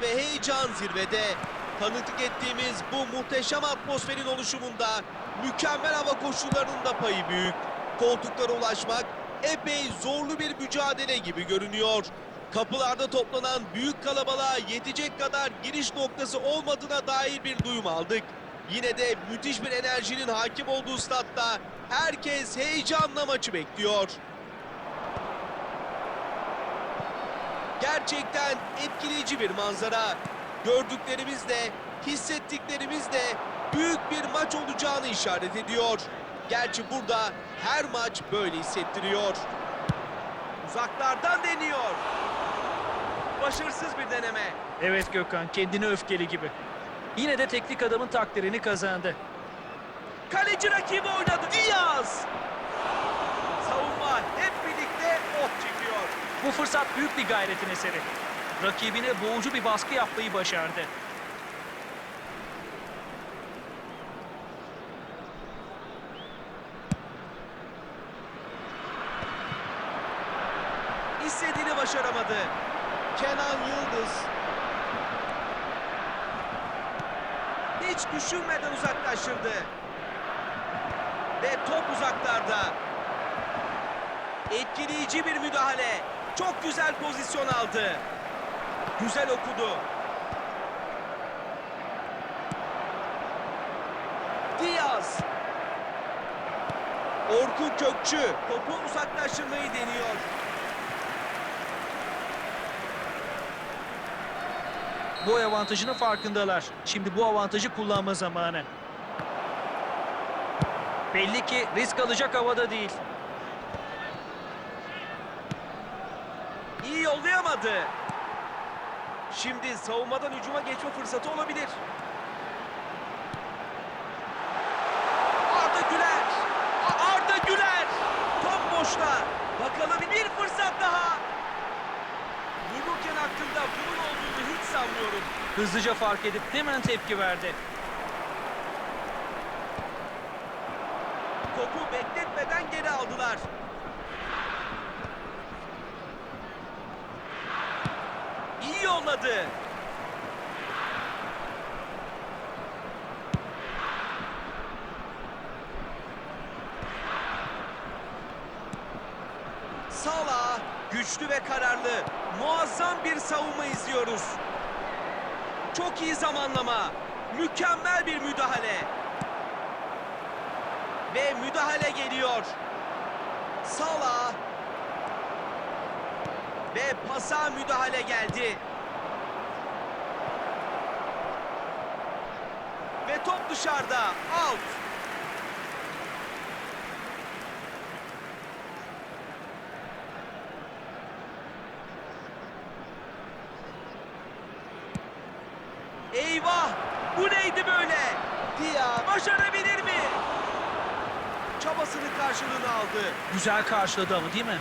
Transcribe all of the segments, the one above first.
Ve heyecan zirvede. Tanıklık ettiğimiz bu muhteşem atmosferin oluşumunda mükemmel hava koşullarının da payı büyük. Koltuklara ulaşmak epey zorlu bir mücadele gibi görünüyor. Kapılarda toplanan büyük kalabalığa yetecek kadar giriş noktası olmadığına dair bir duyum aldık. Yine de müthiş bir enerjinin hakim olduğu statta herkes heyecanla maçı bekliyor. Gerçekten etkileyici bir manzara. Gördüklerimiz de, hissettiklerimiz de büyük bir maç olacağını işaret ediyor. Gerçi burada her maç böyle hissettiriyor. Uzaklardan deniyor. Başarısız bir deneme. Evet Gökhan, kendini öfkeli gibi. Yine de teknik adamın takdirini kazandı. Kaleci rakibi oynadı. Diaz. Bu fırsat büyük bir gayretin eseri. Rakibine boğucu bir baskı yapmayı başardı. İstediğini başaramadı. Kenan Yıldız. Hiç düşünmeden uzaklaştırdı. Ve top uzaklarda. Etkileyici bir müdahale. Çok güzel pozisyon aldı. Güzel okudu. Diaz. Orkun Kökçü topu uzaklaştırmayı deniyor. Boy avantajının farkındalar. Şimdi bu avantajı kullanma zamanı. Belli ki risk alacak havada değil. İyi yollayamadı. Şimdi savunmadan hücuma geçme fırsatı olabilir. Arda Güler. Arda Güler. Top boşta. Bakalım bir fırsat daha. Vururken aklında bunun olduğunu hiç sanmıyorum. Hızlıca fark edip hemen tepki verdi. Topu bekletmeden geri aldılar. Yolladı. Salah güçlü ve kararlı. Muazzam bir savunma izliyoruz. Çok iyi zamanlama. Mükemmel bir müdahale. Ve müdahale geliyor. Salah. Ve pasa müdahale geldi. Top dışarıda. Out. Eyvah! Bu neydi böyle? Dia başarabilir mi? Çabasının karşılığını aldı. Güzel karşıladı ama değil mi?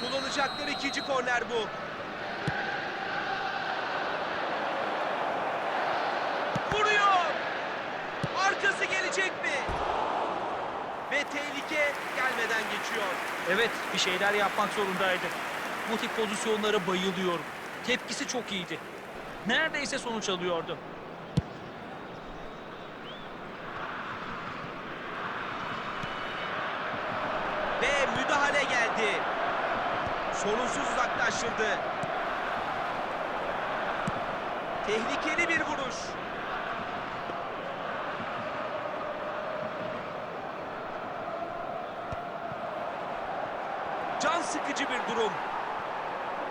Kullanacakları ikinci korner bu. Vuruyor. Arkası gelecek mi? Ve tehlike gelmeden geçiyor. Evet, bir şeyler yapmak zorundaydı. Bu tip pozisyonlara bayılıyorum. Tepkisi çok iyiydi. Neredeyse sonuç alıyordu. Ve müdahale geldi. Sorunsuz uzaklaştırdı. Tehlikeli bir vuruş. Can sıkıcı bir durum.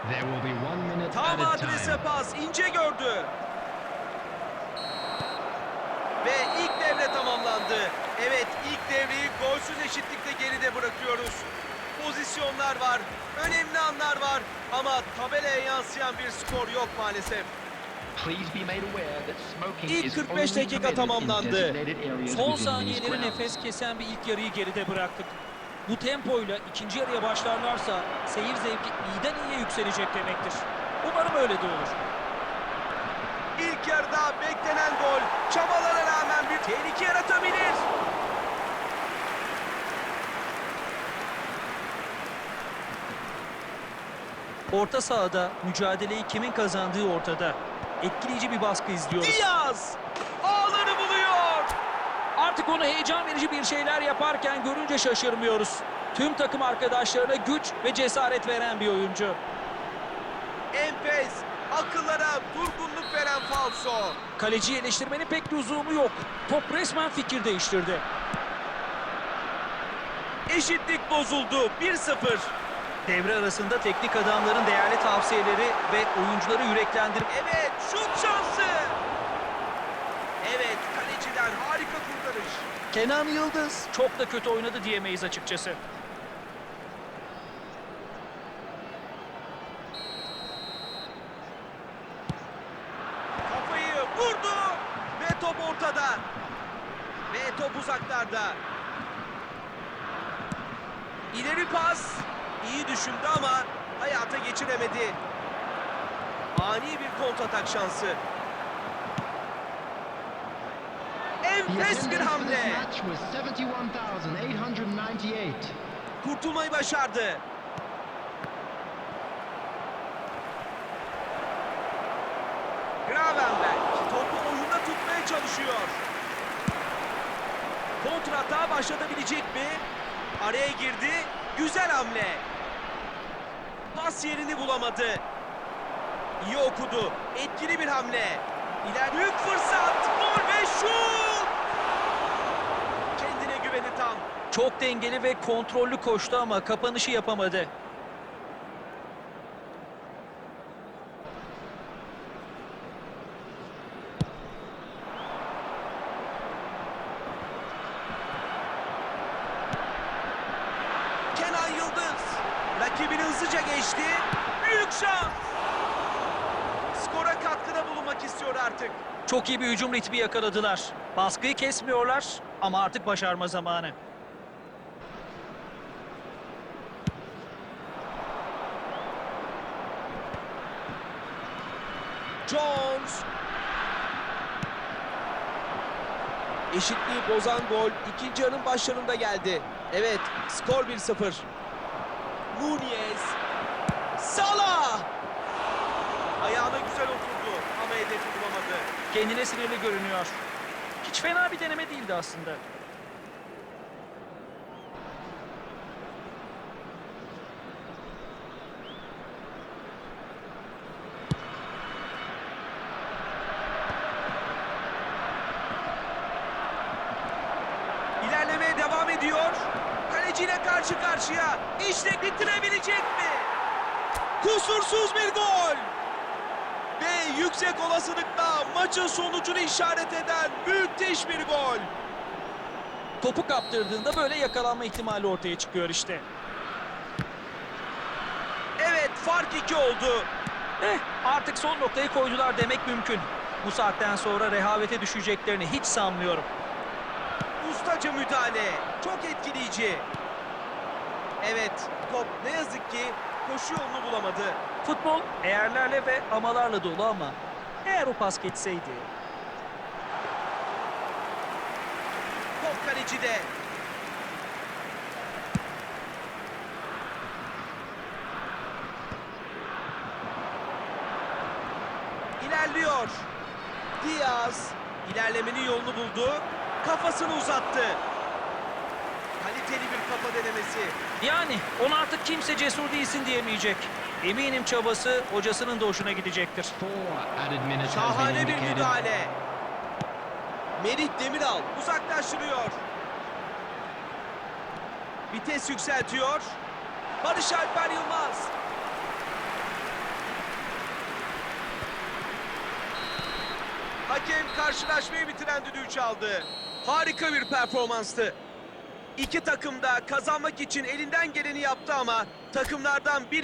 There will be one minute Tam adrese pas ince gördü. Ve ilk devre tamamlandı. Evet ilk devreyi golsüz eşitlikte geride bırakıyoruz. Pozisyonlar var, önemli anlar var ama tabelaya yansıyan bir skor yok maalesef. İlk is 45 only dakika tamamlandı. Son grounds. nefes kesen bir ilk yarıyı geride bıraktık. Bu tempoyla ikinci yarıya başlarlarsa seyir zevki iyiden iyiye yükselecek demektir. Umarım öyle de olur. İlk yarıda beklenen gol çabalara rağmen bir tehlike yaratabilir. Orta sahada mücadeleyi kimin kazandığı ortada. Etkileyici bir baskı izliyoruz. Diaz. Artık onu heyecan verici bir şeyler yaparken görünce şaşırmıyoruz. Tüm takım arkadaşlarına güç ve cesaret veren bir oyuncu. Enfes, akıllara durgunluk veren falso. Kaleciyi eleştirmenin pek lüzumu yok. Top resmen fikir değiştirdi. Eşitlik bozuldu. 1-0. Devre arasında teknik adamların değerli tavsiyeleri ve oyuncuları yüreklendirip Evet, şut şansı. Evet, kaleciden harika kurtarış. Kenan Yıldız çok da kötü oynadı diyemeyiz açıkçası. Kafayı vurdu ve top ortada. Ve top uzaklarda. İleri pas. iyi düşündü ama hayata geçiremedi. Ani bir kontratak şansı. The Enfes bir hamle. match was 71,898. Kurtulmayı başardı. Gravenberg topu oyunda tutmaya çalışıyor. Kontratağa başlatabilecek mi? Araya girdi. Güzel hamle. Pas yerini bulamadı. İyi okudu. Etkili bir hamle. İler büyük fırsat. Gol ve şut. Güveni tam. Çok dengeli ve kontrollü koştu ama kapanışı yapamadı. Kenan Yıldız rakibini hızlıca geçti. Büyük şans. Skora katkıda bulunmak istiyor artık. Çok iyi bir hücum ritmi yakaladılar. Baskıyı kesmiyorlar ama artık başarma zamanı. Jones. Eşitliği bozan gol ikinci yarının başlarında geldi. Evet, skor 1-0. Nunez. Salah. Ayağına güzel oturdu ama hedefi bulamadı. Kendine sinirli görünüyor. Hiç fena bir deneme değildi aslında. İlerlemeye devam ediyor. Kaleciyle karşı karşıya. İşte bitirebilecek mi? Kusursuz bir gol. Ve yüksek olasılıkla maçın sonucunu işaret eden müthiş bir gol. Topu kaptırdığında böyle yakalanma ihtimali ortaya çıkıyor işte. Evet fark iki oldu. Eh artık son noktayı koydular demek mümkün. Bu saatten sonra rehavete düşeceklerini hiç sanmıyorum. Ustaca müdahale. Çok etkileyici. Evet top ne yazık ki koşu yolunu bulamadı. Futbol eğerlerle ve amalarla dolu ama eğer o pas geçseydi Top kalecide. İlerliyor. Diaz ilerlemenin yolunu buldu. Kafasını uzattı. Kafa denemesi. yani ona artık kimse cesur değilsin diyemeyecek. Eminim çabası hocasının da hoşuna gidecektir. Şahane bir müdahale. Merih Demiral uzaklaştırıyor. Vites yükseltiyor. Barış Alper Yılmaz. Hakem karşılaşmayı bitiren düdüğü çaldı. Harika bir performanstı. İki takım da kazanmak için elinden geleni yaptı ama takımlardan biri